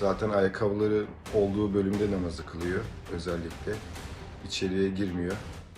Zaten ayakkabıları olduğu bölümde namazı kılıyor özellikle. İçeriye girmiyor.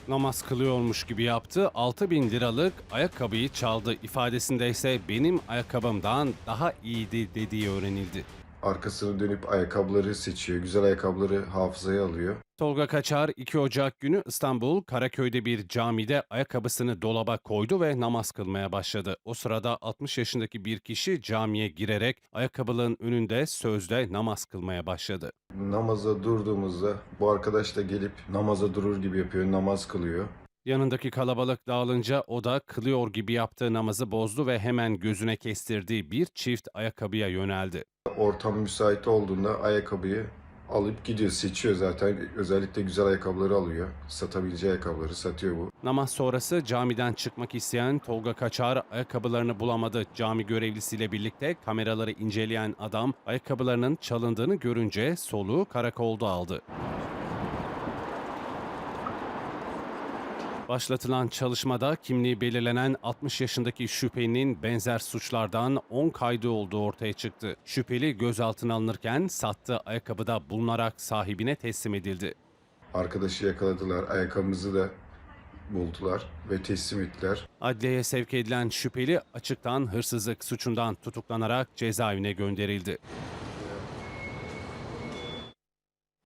Namaz kılıyormuş gibi yaptı, 6 bin liralık ayakkabıyı çaldı. İfadesinde ise benim ayakkabımdan daha iyiydi dediği öğrenildi. Arkasını dönüp ayakkabıları seçiyor. Güzel ayakkabıları hafızaya alıyor. Tolga Kaçar 2 Ocak günü İstanbul Karaköy'de bir camide ayakkabısını dolaba koydu ve namaz kılmaya başladı. O sırada 60 yaşındaki bir kişi camiye girerek ayakkabılığın önünde sözde namaz kılmaya başladı. Namaza durduğumuzda bu arkadaş da gelip namaza durur gibi yapıyor. Namaz kılıyor. Yanındaki kalabalık dağılınca o da kılıyor gibi yaptığı namazı bozdu ve hemen gözüne kestirdiği bir çift ayakkabıya yöneldi. Ortam müsait olduğunda ayakkabıyı alıp gidiyor. Seçiyor zaten. Özellikle güzel ayakkabıları alıyor. Satabileceği ayakkabıları satıyor bu. Namaz sonrası camiden çıkmak isteyen Tolga Kaçar ayakkabılarını bulamadı. Cami görevlisiyle birlikte kameraları inceleyen adam ayakkabılarının çalındığını görünce soluğu karakolda aldı. Başlatılan çalışmada kimliği belirlenen 60 yaşındaki şüphelinin benzer suçlardan 10 kaydı olduğu ortaya çıktı. Şüpheli gözaltına alınırken sattığı ayakkabıda bulunarak sahibine teslim edildi. Arkadaşı yakaladılar. Ayakkabımızı da buldular ve teslim ettiler. Adliyeye sevk edilen şüpheli açıktan hırsızlık suçundan tutuklanarak cezaevine gönderildi.